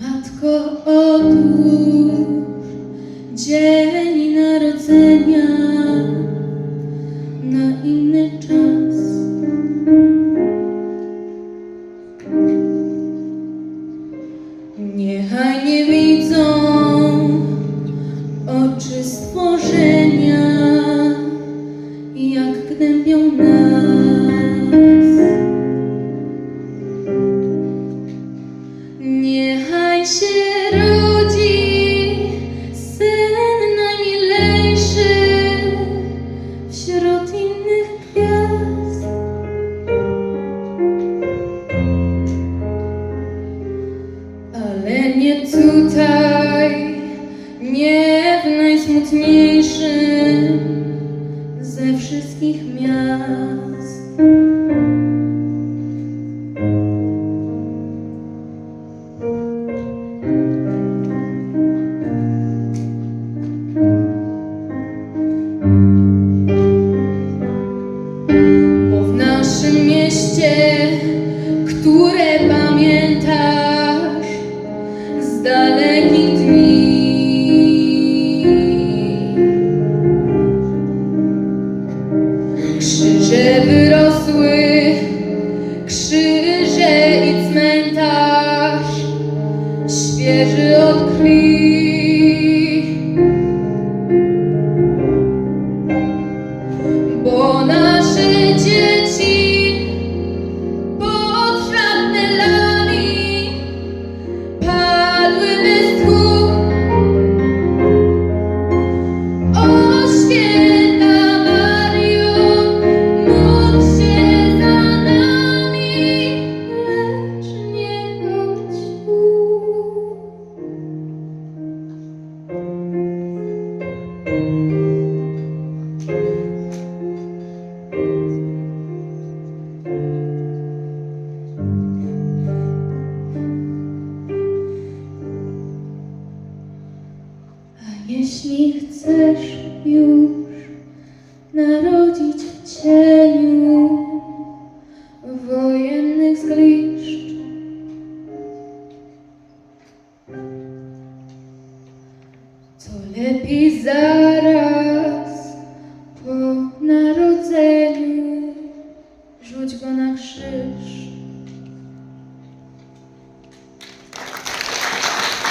Matko, odłóż. Dzień narodzenia na inny czas. Niechaj nie widzą oczy stworzenia, jak gnębią nas. Niechaj się tutaj, nie w najsmutniejszym ze wszystkich miast. Bo w naszym mieście, które krzyże wyrosły, krzyże i cmentarz, świeży Jeśli chcesz już narodzić w cieniu wojennych zgliszcz, to lepiej zaraz po narodzeniu rzuć go na krzyż.